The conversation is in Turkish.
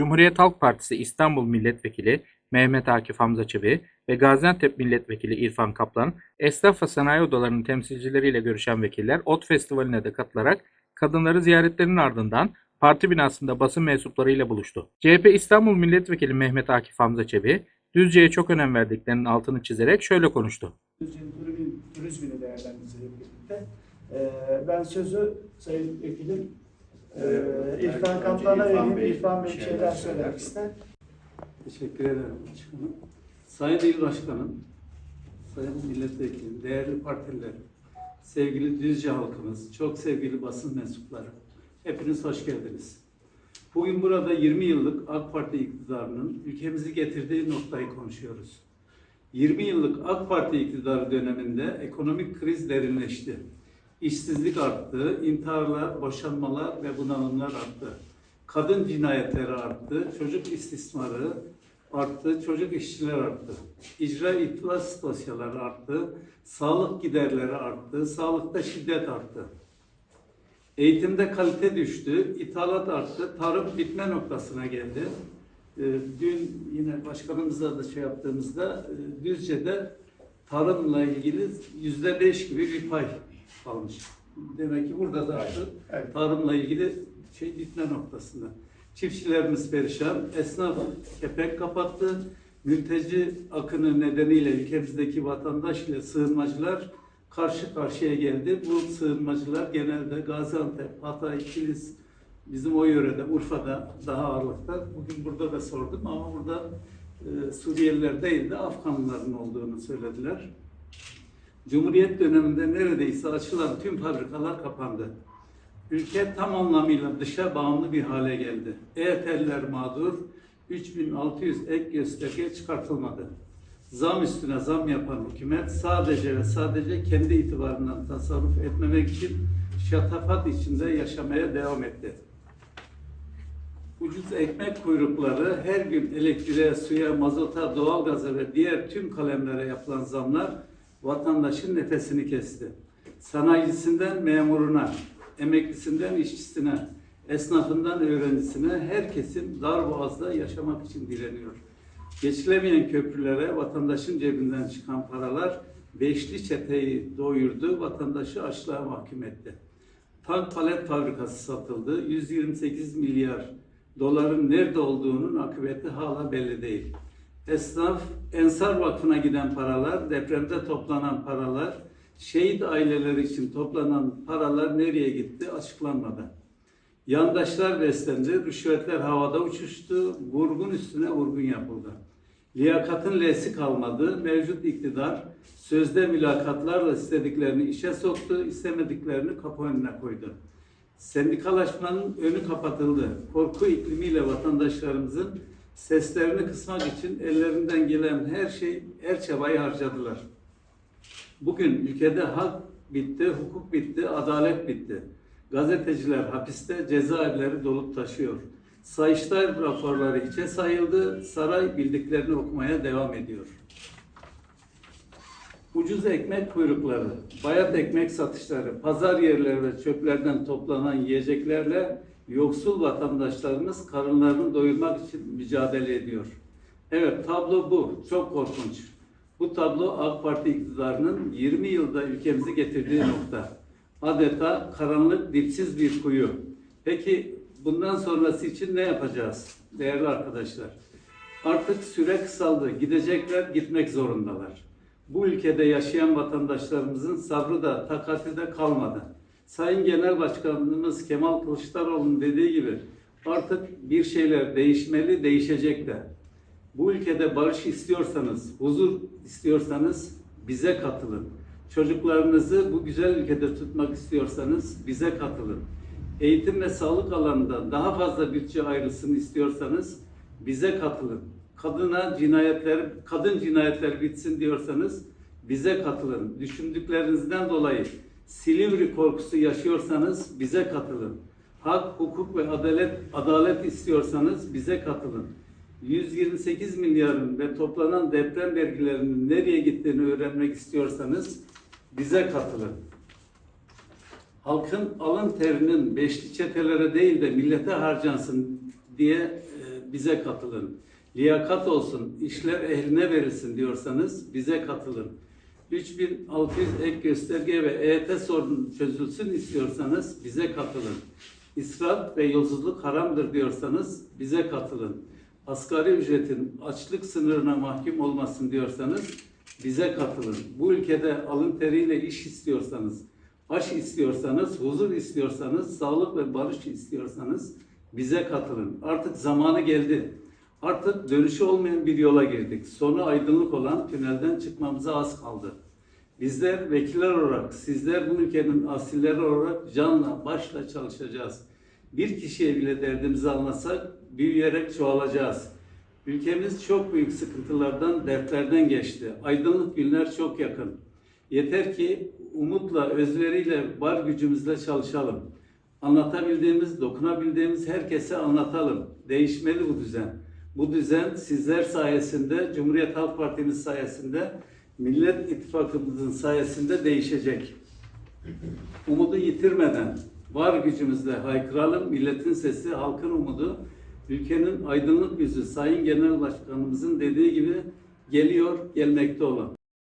Cumhuriyet Halk Partisi İstanbul Milletvekili Mehmet Akif Hamza Çebi ve Gaziantep Milletvekili İrfan Kaplan, esnaf ve sanayi odalarının temsilcileriyle görüşen vekiller Ot Festivali'ne de katılarak kadınları ziyaretlerinin ardından parti binasında basın mensuplarıyla buluştu. CHP İstanbul Milletvekili Mehmet Akif Hamza Çebi, Düzce'ye çok önem verdiklerinin altını çizerek şöyle konuştu. Düzce'nin turizm, turizmini değerlendirerek birlikte. Ee, ben sözü Sayın Vekilim e, İrfan Kaplan'a İrfan vereyim. Bey İrfan Bey şeyler söylemek ister. Teşekkür ederim başkanım. Sayın İl Başkanım, Sayın Milletvekilim, değerli partiler, sevgili Düzce halkımız, çok sevgili basın mensupları, hepiniz hoş geldiniz. Bugün burada 20 yıllık AK Parti iktidarının ülkemizi getirdiği noktayı konuşuyoruz. 20 yıllık AK Parti iktidarı döneminde ekonomik kriz derinleşti. İşsizlik arttı, intiharlar, boşanmalar ve bunalımlar arttı. Kadın cinayetleri arttı, çocuk istismarı arttı, çocuk işçiler arttı. İcra iflas dosyaları arttı, sağlık giderleri arttı, sağlıkta şiddet arttı. Eğitimde kalite düştü, ithalat arttı, tarım bitme noktasına geldi. Ee, Dün yine başkanımızla da şey yaptığımızda e, Düzce'de tarımla ilgili yüzde beş gibi bir pay almış. Demek ki burada da artık Evet. tarımla ilgili şey bitme noktasında. Çiftçilerimiz perişan, esnaf kepek kapattı. Mülteci akını nedeniyle ülkemizdeki vatandaş ile sığınmacılar karşı karşıya geldi. Bu sığınmacılar genelde Gaziantep, Hatay, Kilis, bizim o yörede, Urfa'da daha ağırlıkta. Bugün burada da sordum ama burada e, Suriyeliler değil de Afganlıların olduğunu söylediler. Cumhuriyet döneminde neredeyse açılan tüm fabrikalar kapandı. Ülke tam anlamıyla dışa bağımlı bir hale geldi. EYT'liler mağdur, 3600 ek gösterge çıkartılmadı. Zam üstüne zam yapan hükümet sadece ve sadece kendi itibarından tasarruf etmemek için şatafat içinde yaşamaya devam etti. Ucuz ekmek kuyrukları, her gün elektriğe, suya, mazota, doğalgaza ve diğer tüm kalemlere yapılan zamlar vatandaşın nefesini kesti. Sanayicisinden memuruna, emeklisinden işçisine, esnafından öğrencisine herkesin dar boğazda yaşamak için direniyor. Geçilemeyen köprülere vatandaşın cebinden çıkan paralar beşli çeteyi doyurdu, vatandaşı açlığa mahkum etti. Tank palet fabrikası satıldı. 128 milyar doların nerede olduğunun akıbeti hala belli değil. Esnaf, Ensar Vakfı'na giden paralar, depremde toplanan paralar, şehit aileleri için toplanan paralar nereye gitti açıklanmadı. Yandaşlar beslendi, rüşvetler havada uçuştu, vurgun üstüne vurgun yapıldı. Liyakatın lesi kalmadı, mevcut iktidar sözde mülakatlarla istediklerini işe soktu, istemediklerini kapı önüne koydu. Sendikalaşmanın önü kapatıldı. Korku iklimiyle vatandaşlarımızın seslerini kısmak için ellerinden gelen her şey, her çabayı harcadılar. Bugün ülkede hak bitti, hukuk bitti, adalet bitti. Gazeteciler hapiste, cezaevleri dolup taşıyor. Sayıştay raporları hiçe sayıldı, saray bildiklerini okumaya devam ediyor. Ucuz ekmek kuyrukları, bayat ekmek satışları, pazar yerleri ve çöplerden toplanan yiyeceklerle yoksul vatandaşlarımız karınlarını doyurmak için mücadele ediyor. Evet tablo bu. Çok korkunç. Bu tablo AK Parti iktidarının 20 yılda ülkemizi getirdiği nokta. Adeta karanlık, dipsiz bir kuyu. Peki bundan sonrası için ne yapacağız değerli arkadaşlar? Artık süre kısaldı. Gidecekler, gitmek zorundalar. Bu ülkede yaşayan vatandaşlarımızın sabrı da takati de kalmadı. Sayın Genel Başkanımız Kemal Kılıçdaroğlu'nun dediği gibi artık bir şeyler değişmeli, değişecek de. Bu ülkede barış istiyorsanız, huzur istiyorsanız bize katılın. Çocuklarınızı bu güzel ülkede tutmak istiyorsanız bize katılın. Eğitim ve sağlık alanında daha fazla bütçe ayrılsın istiyorsanız bize katılın. Kadına cinayetler, kadın cinayetler bitsin diyorsanız bize katılın. Düşündüklerinizden dolayı Silivri korkusu yaşıyorsanız bize katılın. Hak, hukuk ve adalet adalet istiyorsanız bize katılın. 128 milyarın ve toplanan deprem vergilerinin nereye gittiğini öğrenmek istiyorsanız bize katılın. Halkın alın terinin beşli çetelere değil de millete harcansın diye e, bize katılın. Liyakat olsun, işler ehline verilsin diyorsanız bize katılın. 3600 ek gösterge ve EYT sorunu çözülsün istiyorsanız bize katılın. İsraf ve yolsuzluk haramdır diyorsanız bize katılın. Asgari ücretin açlık sınırına mahkum olmasın diyorsanız bize katılın. Bu ülkede alın teriyle iş istiyorsanız, aş istiyorsanız, huzur istiyorsanız, sağlık ve barış istiyorsanız bize katılın. Artık zamanı geldi. Artık dönüşü olmayan bir yola girdik. Sonu aydınlık olan tünelden çıkmamıza az kaldı. Bizler vekiller olarak, sizler bu ülkenin asilleri olarak canla, başla çalışacağız. Bir kişiye bile derdimizi anlatsak büyüyerek çoğalacağız. Ülkemiz çok büyük sıkıntılardan, dertlerden geçti. Aydınlık günler çok yakın. Yeter ki umutla, özveriyle, var gücümüzle çalışalım. Anlatabildiğimiz, dokunabildiğimiz herkese anlatalım. Değişmeli bu düzen. Bu düzen sizler sayesinde, Cumhuriyet Halk Partimiz sayesinde, Millet İttifakımızın sayesinde değişecek. Umudu yitirmeden var gücümüzle haykıralım. Milletin sesi, halkın umudu. Ülkenin aydınlık yüzü Sayın Genel Başkanımızın dediği gibi geliyor, gelmekte olan.